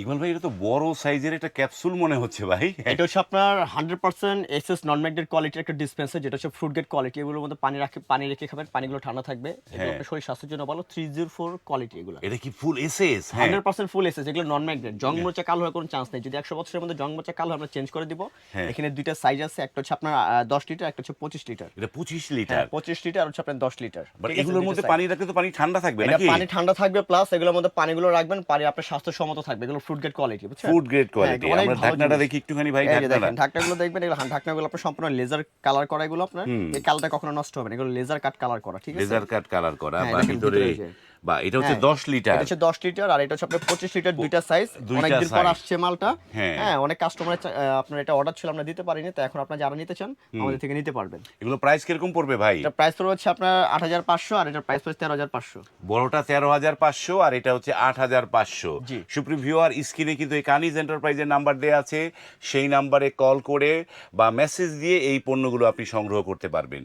ইকবাল ভাই এটা তো বড় সাইজের একটা ক্যাপসুল মনে হচ্ছে ভাই। এটা হচ্ছে আপনার hundred percent SS non magnet কোয়ালিটির একটা ডিসপেন্সার যেটা হচ্ছে ফ্রুট গেট কোয়ালিটি এগুলোর মধ্যে পানি রাখে পানি রেখে খাবেন পানিগুলো ঠান্ডা থাকবে। হ্যাঁ। আপনার শরীর স্বাস্থ্যের জন্য ভালো থ্রি জিরো ফোর কোয়ালিটি এগুলো। এটা কি ফুল এসএস হ্যাঁ। হান্ড্রেড পার্সেন্ট ফুল এসএস এগুলো নন ম্যাগনেট জং মোচা কালো হওয়ার কোনো চান্স নেই। যদি একশো বছরের মধ্যে জং মোচা কালো আমরা চেঞ্জ করে দিব। হ্যাঁ। এখানে দুইটা সাইজ আছে একটা হচ্ছে আপনার দশ লিটার একটা হচ্ছে পঁচিশ লিটার এটা পঁচিশ হ্যাঁ লিটার পঁচিশ লিটার আর হচ্ছে আপনার দশ লিটার এগুলোর মধ্যে পানি রাখলে তো পানি ঠান্ডা থাকবে নাকি? পানি ঠান্ডা থাকবে প্লাস এগুলোর মধ্যে পানিগুলো রাখবেন পানি আপনার স্বাস্থ্যসম্মত থাকবে। এগুলো ফ্রুট গ্রেড কোয়ালিটি বুঝছেন? ফুড গ্রেড কোয়ালিটি আমরা ঢাকনাটা দেখি একটুখানি ভাই ঢাকনাটা ঢাকনাগুলো দেখবেন এগুলো ঢাকনাগুলো আপনার সম্পূর্ণ লেজার কালার করা এগুলো আপনার। এই কালারটা কখনো নষ্ট হবে না এগুলো লেজার কাট কালার করা ঠিক আছে? লেজার কাট কালার করা হ্যাঁ, বা ভিতরে। বা এটা হচ্ছে হ্যাঁ, দশ লিটার এটা হচ্ছে দশ লিটার আর এটা হচ্ছে আপনার পঁচিশ লিটার দুইটা সাইজ দুইটা অনেকদিন পর আসছে মালটা। হ্যাঁ। হ্যাঁ অনেক কাস্টমার আপনার এটা অর্ডার ছিল আমরা দিতে পারিনি তো এখন আপনারা যারা নিতে চান আমাদের থেকে নিতে পারবেন। এগুলো প্রাইস কীরকম পড়বে ভাই? এটা প্রাইস পড়বে হচ্ছে আপনার আট হাজার পাঁচশো আর এটার প্রাইস পড়ছে তেরো হাজার পাঁচশো। বড়টা তেরো হাজার পাঁচশো আর এটা হচ্ছে আট হাজার পাঁচশো। জি। সুপ্রিম ভিউয়ার স্ক্রিনে কিন্তু এই কানিজ এন্টারপ্রাইজের নাম্বার দেওয়া আছে। সেই নাম্বারে কল করে বা মেসেজ দিয়ে এই পণ্যগুলো আপনি সংগ্রহ করতে পারবেন।